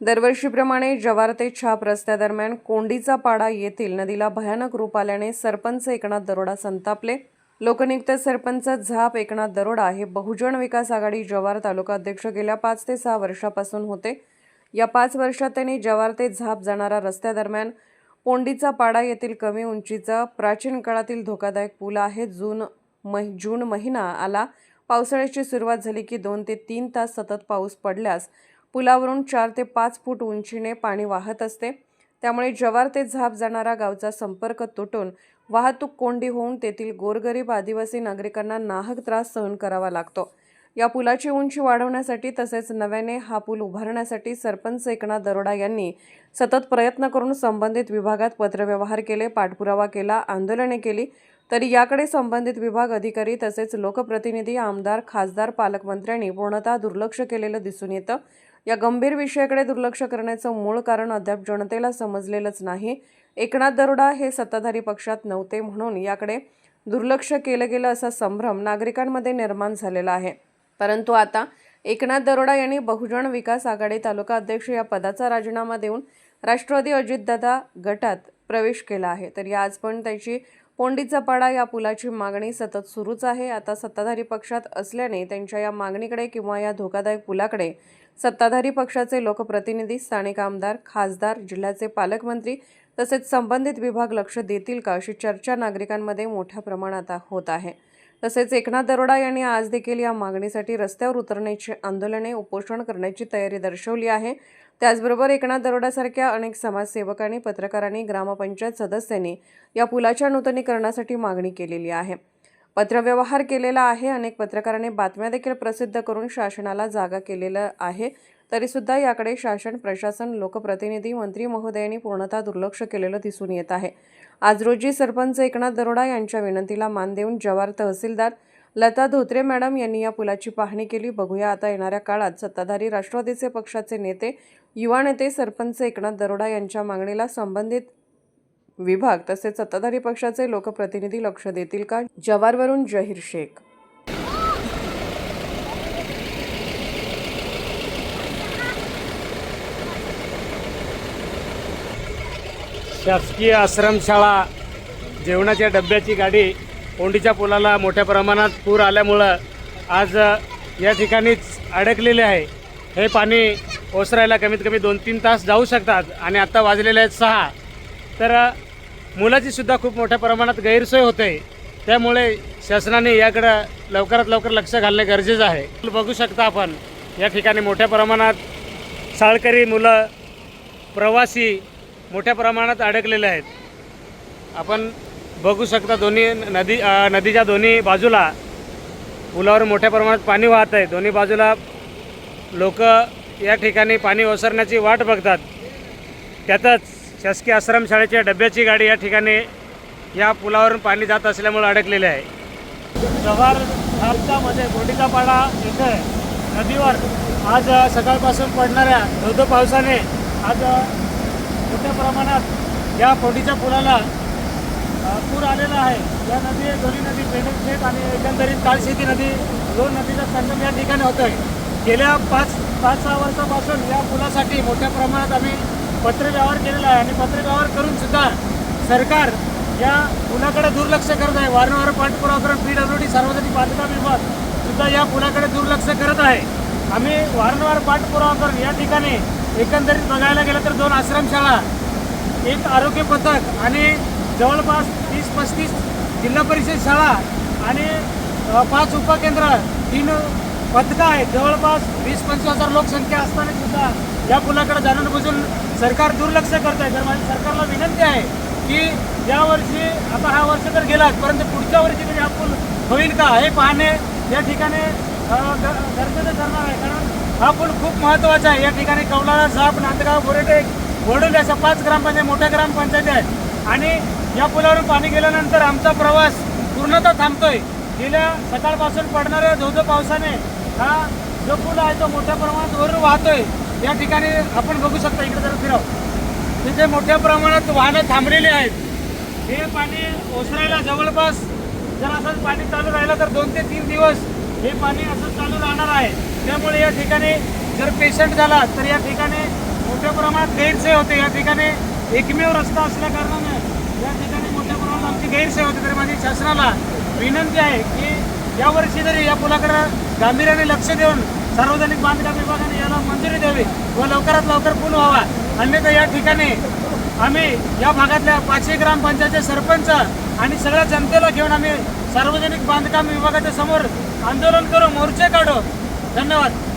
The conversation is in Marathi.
दरवर्षीप्रमाणे जवार ते छाप रस्त्यादरम्यान कोंडीचा पाडा येथील नदीला भयानक रूप आल्याने सरपंच एकनाथ दरोडा संतापले. लोकनियुक्त सरपंच झाप एकनाथ दरोडा हे बहुजन विकास आघाडी जव्हार तालुका अध्यक्ष गेल्या पाच ते सहा वर्षापासून होते. या पाच वर्षात त्यांनी जव्हार ते झाप जाणारा रस्त्यादरम्यान पोंडीचा पाडा येथील कमी उंचीचा प्राचीन काळातील धोकादायक पूल आहे. जून मह जून महिना आला. पावसाळ्याची सुरुवात झाली की दोन ते तीन तास सतत पाऊस पडल्यास पुलावरून चार ते पाच फूट उंचीने पाणी वाहत असते. त्यामुळे जवार ते झाप जाणारा गावचा संपर्क तुटून वाहतूक कोंडी होऊन तेथील गोरगरीब आदिवासी नागरिकांना नाहक त्रास सहन करावा लागतो. या पुलाची उंची वाढवण्यासाठी तसेच नव्याने हा पूल उभारण्यासाठी सरपंच एकनाथ दरोडा यांनी सतत प्रयत्न करून संबंधित विभागात पत्रव्यवहार केले पाठपुरावा केला आंदोलने केली. तरी याकडे संबंधित विभाग अधिकारी तसेच लोकप्रतिनिधी आमदार खासदार पालकमंत्र्यांनी पूर्णतः दुर्लक्ष केलेलं दिसून येतं. या गंभीर विषयाकडे दुर्लक्ष करण्याचं मूळ कारण अद्याप जनतेला समजलेलंच नाही. एकनाथ दरोडा हे सत्ताधारी पक्षात नव्हते म्हणून याकडे दुर्लक्ष केलं गेलं असा संभ्रम नागरिकांमध्ये निर्माण झालेला आहे. परंतु आता एकनाथ दरोडा यांनी बहुजन विकास आघाडी तालुका अध्यक्ष या पदाचा राजीनामा देऊन राष्ट्रवादी अजितदादा गटात प्रवेश केला आहे. तरी आज पण त्याची पोंडीचा पाडा या पुलाची मागणी सतत सुरूच आहे. आता सत्ताधारी पक्षात असल्याने त्यांच्या या मागणीकडे किंवा या धोकादायक पुलाकडे सत्ताधारी पक्षाचे लोकप्रतिनिधी स्थानिक आमदार खासदार जिल्ह्याचे पालकमंत्री तसेच संबंधित विभाग लक्ष देतील का अशी चर्चा नागरिकांमध्ये मोठ्या प्रमाणात होत आहे. तसेच एकनाथ दरोडा यांनी आज देखील या मागणीसाठी रस्त्यावर उतरण्याची आंदोलने उपोषण करण्याची तयारी दर्शवली आहे. त्याचबरोबर एकनाथ दरोडासारख्या अनेक समाजसेवकांनी पत्रकारांनी ग्रामपंचायत सदस्यांनी या पुलाच्या नूतनीकरणासाठी मागणी केलेली आहे. पत्रव्यवहार केलेला आहे. अनेक पत्रकारांनी बातम्या देखील प्रसिद्ध करून शासनाला जागा केलेलं आहे. तरीसुद्धा याकडे शासन प्रशासन लोकप्रतिनिधी मंत्री महोदयांनी पूर्णतः दुर्लक्ष केलेलं दिसून येत आहे. आज रोजी सरपंच एकनाथ दरोडा यांच्या विनंतीला मान देऊन जवार तहसीलदार लता धोत्रे मॅडम यांनी या पुलाची पाहणी केली. बघूया आता येणाऱ्या काळात सत्ताधारी राष्ट्रवादीचे पक्षाचे नेते युवा नेते सरपंच एकनाथ दरोडा यांच्या मागणीला संबंधित विभाग तसेच सत्ताधारी पक्षाचे लोकप्रतिनिधी लक्ष देतील का? जवारवरून जहीर शेख शासकीय आश्रमशाळा जेवणाच्या डब्याची गाडी कोंडीच्या पुलाला मोठ्या प्रमाणात पूर आल्यामुळं आज या ठिकाणीच अडकलेले आहे. हे पाणी ओसरायला कमीत कमी दोन तीन तास जाऊ शकतात आणि आत्ता वाजलेले आहेत सहा. तर मुलाचीसुद्धा खूप मोठ्या प्रमाणात गैरसोय होते. त्यामुळे शासनाने याकडं लवकरात लवकर लक्ष घालणे गरजेचं आहे. बघू शकता आपण या ठिकाणी मोठ्या प्रमाणात शाळकरी मुलं प्रवासी मोठ्या प्रमाणात अडकलेले आहेत. आपण बघू शकता दोन्ही नदी नदीच्या दोन्ही बाजूला पुलावर मोठ्या प्रमाणात पाणी वाहत आहे. दोन्ही बाजूला लोक या ठिकाणी पाणी ओसरण्याची वाट बघतात. त्यातच शासकीय आश्रमशाळेच्या डब्याची गाडी या ठिकाणी या पुलावरून पाणी जात असल्यामुळे अडकलेली आहे. जव्हारमध्ये गोडीचा येथे नदीवर आज सकाळपासून पडणाऱ्या धोधो पावसाने आज मोठ्या प्रमाणात या फोडीच्या पुलाला पूर आलेला आहे. या नदी दोन्ही नदी पेंडनशेत आणि एकंदरीत काळशेती नदी दोन नदीचा संगम या ठिकाणी होतो आहे गेल्या पाच पाच सहा वर्षापासून या पुलासाठी मोठ्या प्रमाणात आम्ही पत्रव्यवहार केलेला आहे आणि पत्रव्यवहार करून सुद्धा सरकार या पुलाकडे दुर्लक्ष करत आहे. वारंवार पाठपुरावा करून पी डब्ल्यू डी सार्वजनिक बांधकाम विभाग सुद्धा या पुलाकडे दुर्लक्ष करत आहे. आम्ही वारंवार पाठपुरावा करून या ठिकाणी एकंदरीत बघायला गेलं तर दोन आश्रमशाळा एक आरोग्य पथक आणि जवळपास तीस पस्तीस जिल्हा परिषद शाळा आणि पाच उपकेंद्र तीन पथकं आहेत. जवळपास वीस पंचवीस हजार लोकसंख्या असताना सुद्धा या पुलाकडे जाणून बुजून सरकार दुर्लक्ष करत आहे तर माझी सरकारला विनंती आहे की यावर्षी आता हा वर्ष तर गेलाच परंतु पुढच्या वर्षी तरी हा पूल होईल का? हे पाहणे या ठिकाणी गरजेचं ठरणार आहे. कारण हा पूल खूप महत्त्वाचा आहे. या ठिकाणी कवलाळा झाप नांदगाव बोरेटे वडूल अशा पाच ग्रामपंचायत मोठ्या ग्रामपंचायती आहेत. आणि या पुलावरून पाणी गेल्यानंतर आमचा प्रवास पूर्णतः थांबतोय. गेल्या सकाळपासून पडणाऱ्या धोधो पावसाने हा जो पूल आहे तो मोठ्या प्रमाणात वरून वाहतोय. या ठिकाणी आपण बघू शकता इकडे जर फिरव. तिथे मोठ्या प्रमाणात वाहनं थांबलेली आहेत. हे पाणी ओसरायला जवळपास जर असंच पाणी चालू राहिलं तर दोन ते तीन दिवस हे पाणी असं चालू राहणार आहे. त्यामुळे या ठिकाणी जर पेशंट झाला तर या ठिकाणी मोठ्या प्रमाणात गैरसोय होते. या ठिकाणी एकमेव रस्ता असल्या कारणाने या ठिकाणी मोठ्या प्रमाणात आमची गैरसोय होते. तर माझी शासनाला विनंती आहे की यावर्षी जरी या पुलाकडे गांभीर्याने लक्ष देऊन सार्वजनिक बांधकाम विभागाने याला मंजुरी द्यावी व लवकरात लवकर पूल व्हावा. अन्यथा या ठिकाणी आम्ही या भागातल्या पाचशे ग्रामपंचायतचे सरपंच आणि सगळ्या जनतेला घेऊन आम्ही सार्वजनिक बांधकाम विभागाच्या समोर आंदोलन करू मोर्चे काढू. धन्यवाद.